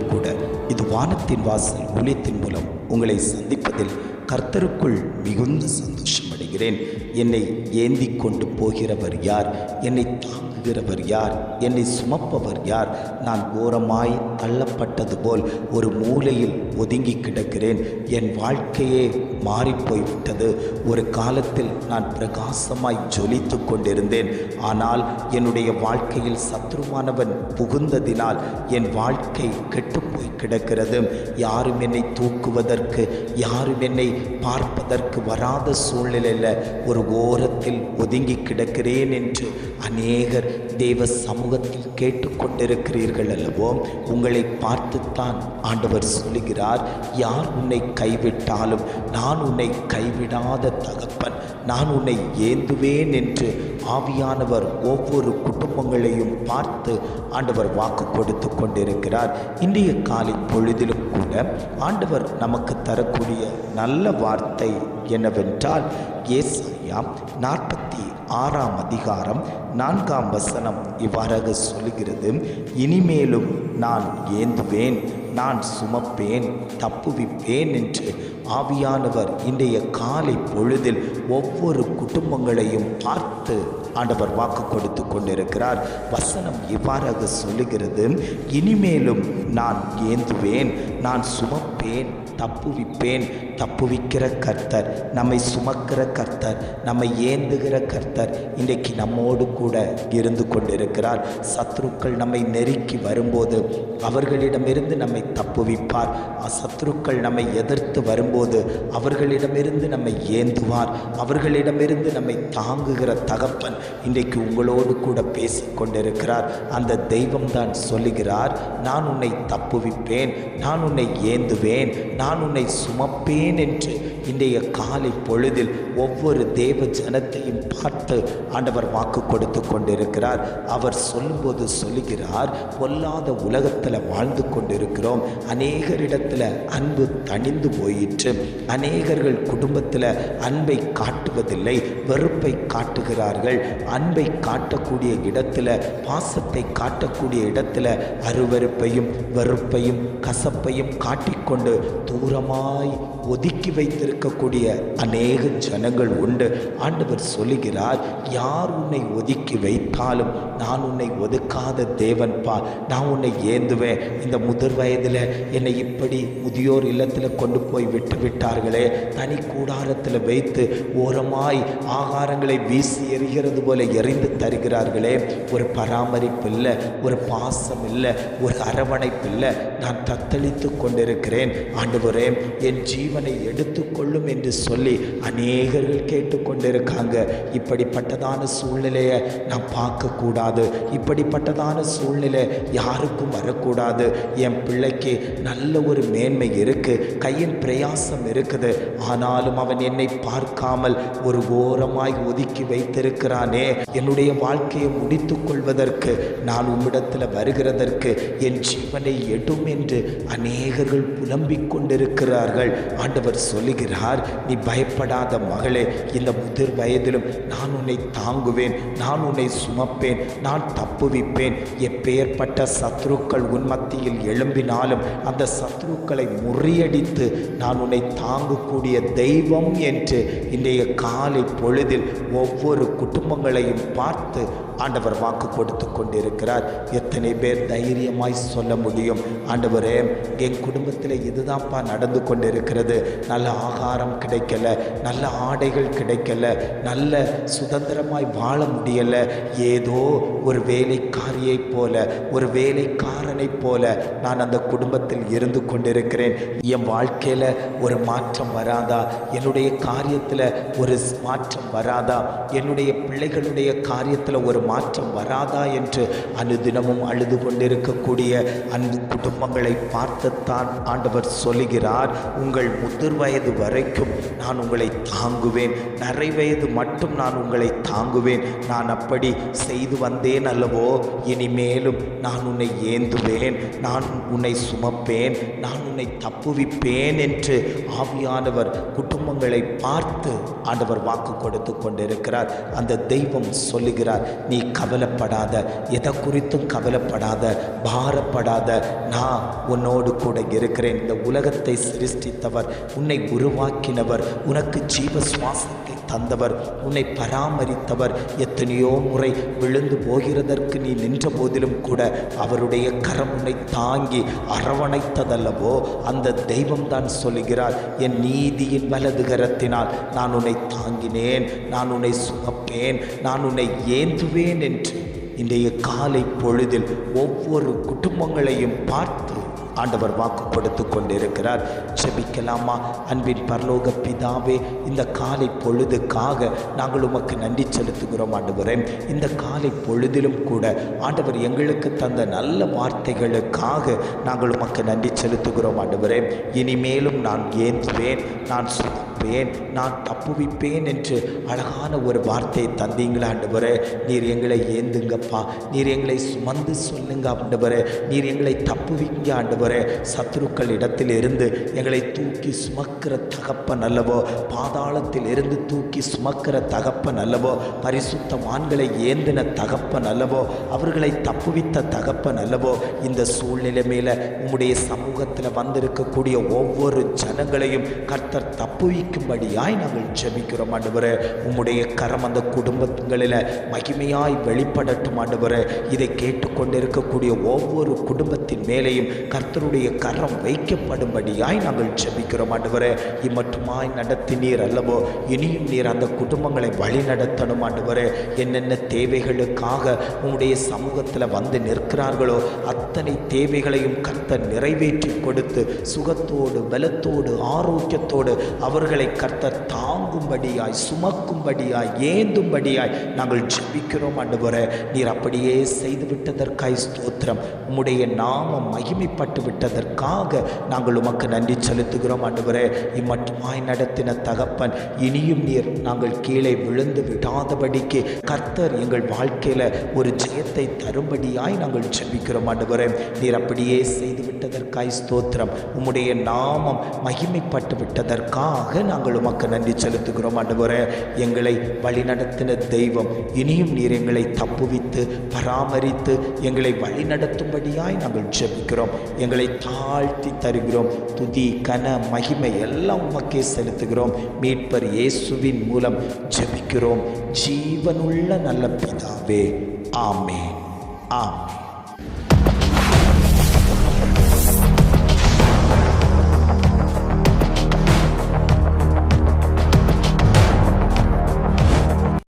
பொழுதிலும் கூட இது வானத்தின் வாசல் ஊழியத்தின் மூலம் உங்களை சந்திப்பதில் கர்த்தருக்குள் மிகுந்த சந்தோஷம் அடைகிறேன் என்னை ஏந்தி கொண்டு போகிறவர் யார்? என்னை தாங்குகிறவர் யார்? என்னை சுமப்பவர் யார்? நான் ஓரமாய் தள்ளப்பட்டது போல் ஒரு மூலையில் ஒதுங்கி கிடக்கிறேன். என் வாழ்க்கையே மாறிப்போய்விட்டது. ஒரு காலத்தில் நான் பிரகாசமாய் ஜொலித்து கொண்டிருந்தேன். ஆனால் என்னுடைய வாழ்க்கையில் சத்ருவானவன் புகுந்ததினால் என் வாழ்க்கை கெட்டுப்போய் கிடக்கிறது. யாரும் என்னை தூக்குவதற்கு யாரும் என்னை பார்ப்பதற்கு வராத சூழ்நிலையில் ஒரு ஓரத்தில் ஒதுங்கி கிடக்கிறேன் என்று அநேகர் தேவ முகத்தில் கேட்டுக்கொண்டிருக்கிறீர்கள் அல்லவோ உங்களை பார்த்துத்தான் ஆண்டவர் சொல்லுகிறார் யார் உன்னை கைவிட்டாலும் நான் உன்னை கைவிடாத தகப்பன். நான் உன்னை ஏந்துவேன் என்று ஆவியானவர் ஒவ்வொரு குடும்பங்களையும் பார்த்து ஆண்டவர் வாக்கு கொடுத்து கொண்டிருக்கிறார். இன்றைய காலை பொழுதிலும் கூட ஆண்டவர் நமக்கு தரக்கூடிய நல்ல வார்த்தை என்னவென்றால் ஏசாயா நாற்பத்தி ஆறாம் அதிகாரம் நான்காம் வசனம் இவ்வாறாக சொல்கிறது இனிமேலும் நான் ஏந்துவேன் நான் சுமப்பேன் தப்புவிப்பேன் என்று ஆவியானவர் இன்றைய காலை பொழுதில் ஒவ்வொரு குடும்பங்களையும் பார்த்து ஆண்டவர் வாக்கு கொடுத்து கொண்டிருக்கிறார். வசனம் இவ்வாறாக சொல்லுகிறது. இனிமேலும் நான் ஏந்துவேன் நான் சுமப்பேன் தப்புவிப்பேன். தப்புவிக்கிற கர்த்தர் நம்மை சுமக்கிற கர்த்தர் நம்மை ஏந்துகிற கர்த்தர் இன்றைக்கு நம்மோடு கூட இருந்து கொண்டிருக்கிறார். சத்ருக்கள் நம்மை நெருக்கி வரும்போது அவர்களிடமிருந்து நம்மை தப்புவிப்பார். சத்ருக்கள் நம்மை எதிர்த்து வரும்போது அவர்களிடமிருந்து நம்மை ஏந்துவார். அவர்களிடமிருந்து நம்மை தாங்குகிற தகப்பன் இன்றைக்கு உங்களோடு கூட பேசி கொண்டிருக்கிறார். அந்த தெய்வம்தான் சொல்லுகிறார் நான் உன்னை தப்புவிப்பேன் நான் உன்னை ஏந்துவேன் நான் நான் உன்னை சுமப்பேன் என்று இன்றைய காலை பொழுதில் ஒவ்வொரு தேவ ஜனத்தையும் பார்த்து ஆண்டவர் வாக்கு கொடுத்து கொண்டிருக்கிறார். அவர் சொல்லும்போது சொல்லுகிறார் பொல்லாத உலகத்தில் வாழ்ந்து கொண்டிருக்கிறோம். அநேகரிடத்தில் அன்பு தணிந்து போயிற்று. அநேகர்கள் குடும்பத்தில் அன்பை காட்டுவதில்லை வெறுப்பை காட்டுகிறார்கள். அன்பை காட்டக்கூடிய இடத்துல பாசத்தை காட்டக்கூடிய இடத்துல அருவருப்பையும் வெறுப்பையும் கசப்பையும் காட்டிக்கொண்டு தூரமாய் ஒதுக்கி வைத்திருக்கக்கூடிய அநேக ஜனங்கள் உண்டு. ஆண்டவர் சொல்லுகிறார் யார் உன்னை ஒதுக்கி வைத்தாலும் நான் உன்னை ஒதுக்காத தேவன்பா நான் உன்னை ஏந்துவேன். இந்த முதிர் வயதில் என்னை இப்படி முதியோர் இல்லத்தில் கொண்டு போய் விட்டு விட்டார்களே. தனி கூடாரத்தில் வைத்து ஓரமாய் ஆகாரங்களை வீசி எறிகிறது போல எறிந்து தருகிறார்களே. ஒரு பராமரிப்பு இல்லை ஒரு பாசம் இல்லை ஒரு அரவணைப்பு இல்லை. நான் தத்தளித்து கொண்டிருக்கிறேன். ஆண்டவர் என் ஜீவனை எடுத்துக்கொள்ளும் என்று சொல்லி அநேகர்கள் கேட்டுக்கொண்டிருக்காங்க. இப்படிப்பட்டதான சூழ்நிலையை நான் பார்க்கக்கூடாது. இப்படிப்பட்டதான சூழ்நிலை யாருக்கும் வரக்கூடாது. என் பிள்ளைக்கு நல்ல ஒரு மேன்மை இருக்கு கையின் பிரயாசம் இருக்குது. ஆனாலும் அவன் என்னை பார்க்காமல் ஒரு ஓரமாய் ஒதுக்கி வைத்திருக்கிறானே. என்னுடைய வாழ்க்கையை முடித்துக் கொள்வதற்கு நான் உம்மிடத்தில் வருகிறதற்கு என் ஜீவனை எடும் என்று அநேகர்கள் புலம்பிக் கொண்டிருக்கிறார்கள். ஆண்டவர் சொல்லுகிறார் நீ பயப்படாத மகளே இந்த முதிர் வயதிலும் நான் உன்னை தாங்குவேன் நான் உன்னை சுமப்பேன் நான் தப்புவிப்பேன் எப்பேற்பட்ட சத்ருக்கள் உன் மத்தியில் எழும்பினாலும் அந்த சத்ருக்களை முறியடித்து நான் உன்னை தாங்கக்கூடிய தெய்வம் என்று இன்றைய காலை பொழுதில் ஒவ்வொரு குடும்பங்களையும் பார்த்து ஆண்டவர் வாக்கு கொடுத்து கொண்டிருக்கிறார். எத்தனை பேர் தைரியமாய் சொல்ல முடியும்? ஆண்டவரே என் குடும்பத்தில் இதுதான் இதுதான்ப்பா நடந்து கொண்டிருக்கிறது. நல்ல ஆகாரம் கிடைக்கல நல்ல ஆடைகள் கிடைக்கல நல்ல சுதந்திரமாய் வாழ முடியல. ஏதோ ஒரு வேலைக்காரியைப் போல ஒரு வேலைக்காரனைப் போல நான் அந்த குடும்பத்தில் இருந்து கொண்டிருக்கிறேன். என் வாழ்க்கையில் ஒரு மாற்றம் வராதா? என்னுடைய காரியத்தில் ஒரு மாற்றம் வராதா? என்னுடைய பிள்ளைகளுடைய காரியத்தில் ஒரு மாற்றம் வராதா? என்று அனுதினமும் அழுது கொண்டிருக்கக்கூடிய அன்பு குடும்பங்களை பார்த்துத்தான் ஆண்டவர் சொல்லி சொல்லுகிறார் உங்கள் முதிர் வயது வரைக்கும் நான் உங்களை தாங்குவேன். நிறை வயது மட்டும் நான் உங்களை தாங்குவேன். நான் அப்படி செய்து வந்தேன் அல்லவோ இனிமேலும் நான் உன்னை ஏந்துவேன். நான் உன்னை சுமப்பேன். நான் உன்னை தப்புவிப்பேன் என்று ஆவியானவர் குடும்பங்களை பார்த்து ஆண்டவர் வாக்கு கொடுத்து கொண்டிருக்கிறார். அந்த தெய்வம் சொல்லுகிறார் நீ கவலைப்படாத. எதை குறித்தும் கவலைப்படாத. பாரப்படாத. நான் உன்னோடு கூட இருக்கிறேன். இந்த உலகத்தை சிருஷ்டித்தவர். உன்னை உருவாக்கினவர். உனக்கு ஜீவ சுவாசத்தை தந்தவர். உன்னை பராமரித்தவர். எத்தனையோ முறை விழுந்து போகிறதற்கு நீ நின்ற போதிலும் கூட அவருடைய கரம் உன்னை தாங்கி அரவணைத்ததல்லவோ அந்த தெய்வம்தான் சொல்லுகிறார் என் நீதியின் வலது கரத்தினால் நான் உன்னை தாங்கினேன். நான் உன்னை சுமப்பேன். நான் உன்னை ஏந்துவேன் என்று இன்றைய காலை பொழுதில் ஒவ்வொரு குடும்பங்களையும் பார்த்து ஆண்டவர் வாக்கு கொடுத்து கொண்டிருக்கிறார் ஜெபிக்கலாமா? அன்பின் பரலோக பிதாவே இந்த காலை பொழுதுக்காக நாங்கள் உமக்கு நன்றி செலுத்துகிறோம் ஆண்டவரே. இந்த காலை பொழுதிலும் கூட ஆண்டவர் எங்களுக்கு தந்த நல்ல வார்த்தைகளுக்காக நாங்கள் உமக்கு நன்றி செலுத்துகிறோம் ஆண்டவரே. இனிமேலும் நான் ஏந்துவேன் நான் சுமப்பேன் நான் தப்புவிப்பேன் என்று அழகான ஒரு வார்த்தையை தந்தீங்களா ஆண்டவரே? நீர் எங்களை ஏந்துங்கப்பா. நீர் எங்களை சுமந்து சொல்லுங்க ஆண்டவரே. நீர் எங்களை தப்புவிங்க ஆண்டவரே. சத்ருக்கள் இடத்தில் இருந்து எங்களை தூக்கி சுமக்கிற தகப்பன் அல்லவோ பாதாளத்தில் இருந்து தூக்கி சுமக்கிற தகப்பன் அல்லவோ பரிசுத்தவான்களை ஏந்தின தகப்பன் அல்லவோ அவர்களை தப்புவித்த தகப்பன் அல்லவோ இந்த சூழ்நிலை மேல உம்முடைய சமூகத்தில் வந்திருக்கக்கூடிய ஒவ்வொரு ஜனங்களையும் கர்த்தர் தப்புவிக்கும்படியாய் நாங்கள் ஜெபிக்கிறோம் ஆண்டவரே. உம்முடைய கரம் அந்த குடும்பங்களில் மகிமையாய் வெளிப்படட்டும் ஆண்டவரே. இதை கேட்டுக்கொண்டிருக்கக்கூடிய ஒவ்வொரு குடும்பத்தின் மேலேயும் கர்த்தருடைய கரம் வைக்கப்படும்படியாய் நாங்கள் ஜெபிக்கிறோம் ஆண்டவரே. இம்மட்டுமாய் நடத்தினீர் அல்லவோ இனியும் நீர் அந்த குடும்பங்களை வழி நடத்தணும் ஆண்டவரே. என்னென்ன தேவைகளுக்காக உங்களுடைய சமூகத்தில் வந்து நிற்கிறார்களோ அத்தனை தேவைகளையும் கர்த்தர் நிறைவேற்றி கொடுத்து சுகத்தோடு பலத்தோடு ஆரோக்கியத்தோடு அவர்களை கர்த்தர் தாங்கும்படியாய் சுமக்கும்படியாய் ஏந்தும்படியாய் நாங்கள் ஜெபிக்கிறோம் ஆண்டவரே. நீர் அப்படியே செய்து விட்டதற்காய் ஸ்தோத்திரம். உம்முடைய நாமம் மகிமைப்பட்டு விட்டதற்காக நாங்கள் உமக்கு நன்றி செலுத்துகிறோம் ஆண்டவரே. இம்மட்டுமாய் நடத்தின தகப்பன் இனியும் நீர் நாங்கள் கீழே விழுந்து விடாதபடிக்கு கர்த்தர் எங்கள் வாழ்க்கையில் ஒரு ஜெயத்தை தரும்படியாய் நாங்கள் ஜெபிக்கிறோம் ஆண்டவரே. நீர் அப்படியே செய்து விட்டதற்காய் ஸ்தோத்திரம். உம்முடைய நாமம் மகிமைப்பட்டு விட்டதற்காக நாங்கள் உமக்கு நன்றி செலுத்துகிறோம். ஆண்டவரே எங்களை வழிநடத்தின தெய்வம் இனியும் நீர் எங்களை தப்புவித்து பராமரித்து எங்களை வழிநடத்தும்படியாய் நாங்கள் ஜெபிக்கிறோம். எங்களை தாழ்த்தி தருகிறோம். துதி கன மகிமை எல்லாம் உமக்கே செலுத்துகிறோம். மீட்பர் இயேசுவின் மூலம் ஜெபிக்கிறோம். ஜீவனுள்ள நல்ல பிதாவே ஆமே ஆமே